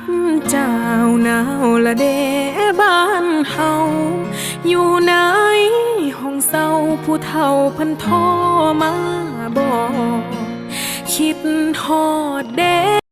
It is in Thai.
ดเจ้าหนาวละเดบ้านเฮาอยู่ไหนห้องเศร้าผู้เฒ่าพันท่อมาบอกคิดฮอดเด